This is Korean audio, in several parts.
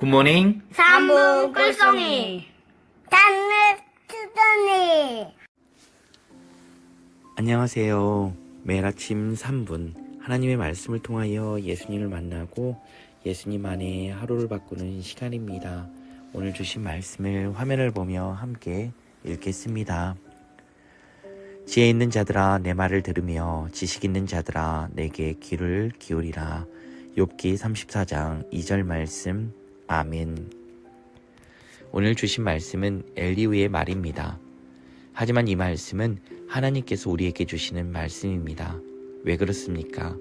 굿모닝. 삼부 꿀송이 단을 투더니 안녕하세요. 매일 아침 3분 하나님의 말씀을 통하여 예수님을 만나고 예수님 안에 하루를 바꾸는 시간입니다. 오늘 주신 말씀을 화면을 보며 함께 읽겠습니다. 지혜 있는 자들아 내 말을 들으며 지식 있는 자들아 내게 귀를 기울이라. 욥기 34장 2절 말씀. 아멘. 오늘 주신 말씀은 엘리우의 말입니다. 하지만 이 말씀은 하나님께서 우리에게 주시는 말씀입니다. 왜 그렇습니까?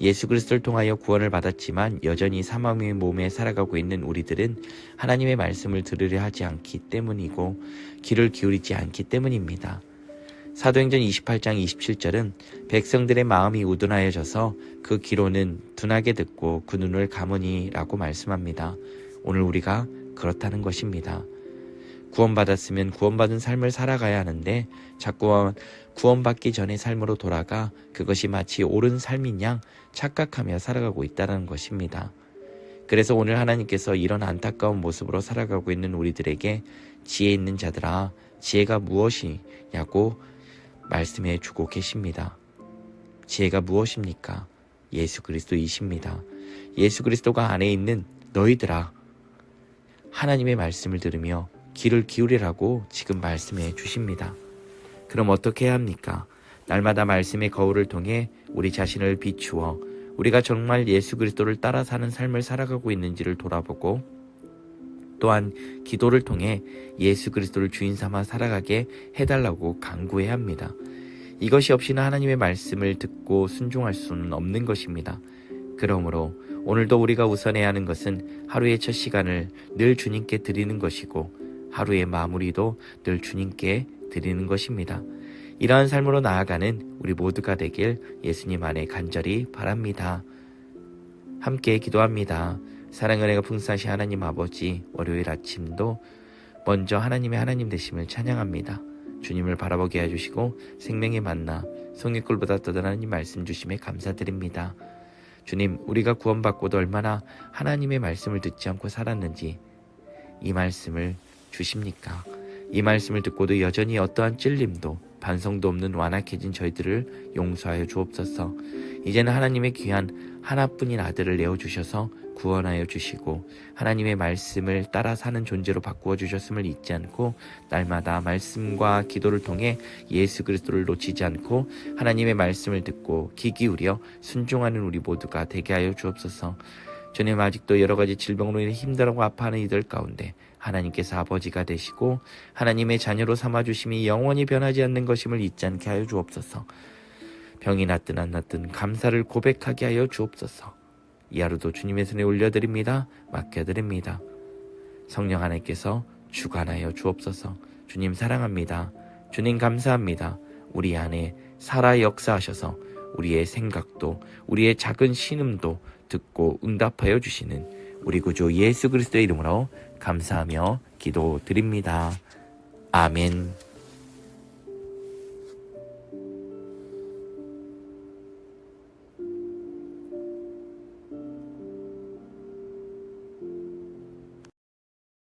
예수 그리스도를 통하여 구원을 받았지만 여전히 사망의 몸에 살아가고 있는 우리들은 하나님의 말씀을 들으려 하지 않기 때문이고 귀를 기울이지 않기 때문입니다. 사도행전 28장 27절은 백성들의 마음이 우둔하여져서 그 귀로는 둔하게 듣고 그 눈을 감으니라고 말씀합니다. 오늘 우리가 그렇다는 것입니다. 구원받았으면 구원받은 삶을 살아가야 하는데 자꾸 구원받기 전의 삶으로 돌아가 그것이 마치 옳은 삶인 양 착각하며 살아가고 있다는 것입니다. 그래서 오늘 하나님께서 이런 안타까운 모습으로 살아가고 있는 우리들에게 지혜 있는 자들아 지혜가 무엇이냐고 말씀해 주고 계십니다. 지혜가 무엇입니까? 예수 그리스도이십니다. 예수 그리스도가 안에 있는 너희들아 하나님의 말씀을 들으며 귀를 기울이라고 지금 말씀해 주십니다. 그럼 어떻게 해야 합니까? 날마다 말씀의 거울을 통해 우리 자신을 비추어 우리가 정말 예수 그리스도를 따라 사는 삶을 살아가고 있는지를 돌아보고 또한 기도를 통해 예수 그리스도를 주인 삼아 살아가게 해달라고 강구해야 합니다. 이것이 없이는 하나님의 말씀을 듣고 순종할 수는 없는 것입니다. 그러므로 오늘도 우리가 우선해야 하는 것은 하루의 첫 시간을 늘 주님께 드리는 것이고 하루의 마무리도 늘 주님께 드리는 것입니다. 이러한 삶으로 나아가는 우리 모두가 되길 예수님 안에 간절히 바랍니다. 함께 기도합니다. 사랑의 은혜가 풍성하신 하나님 아버지 월요일 아침도 먼저 하나님의 하나님 되심을 찬양합니다. 주님을 바라보게 해주시고 생명의 만나 송이꿀보다 떠난 하나님 말씀 주심에 감사드립니다. 주님 우리가 구원받고도 얼마나 하나님의 말씀을 듣지 않고 살았는지 이 말씀을 주십니까? 이 말씀을 듣고도 여전히 어떠한 찔림도 반성도 없는 완악해진 저희들을 용서하여 주옵소서. 이제는 하나님의 귀한 하나뿐인 아들을 내어 주셔서 구원하여 주시고 하나님의 말씀을 따라 사는 존재로 바꾸어 주셨음을 잊지 않고 날마다 말씀과 기도를 통해 예수 그리스도를 놓치지 않고 하나님의 말씀을 듣고 귀 기울여 순종하는 우리 모두가 되게 하여 주옵소서. 주님 아직도 여러 가지 질병으로 인해 힘들어하고 아파하는 이들 가운데 하나님께서 아버지가 되시고 하나님의 자녀로 삼아 주심이 영원히 변하지 않는 것임을 잊지 않게 하여 주옵소서. 병이 낫든 안 낫든 감사를 고백하게 하여 주옵소서. 이 하루도 주님의 손에 올려드립니다. 맡겨드립니다. 성령 하나님께서 주관하여 주옵소서. 주님 사랑합니다. 주님 감사합니다. 우리 안에 살아 역사하셔서 우리의 생각도 우리의 작은 신음도 듣고 응답하여 주시는 우리 구주 예수 그리스도의 이름으로 감사하며 기도드립니다. 아멘.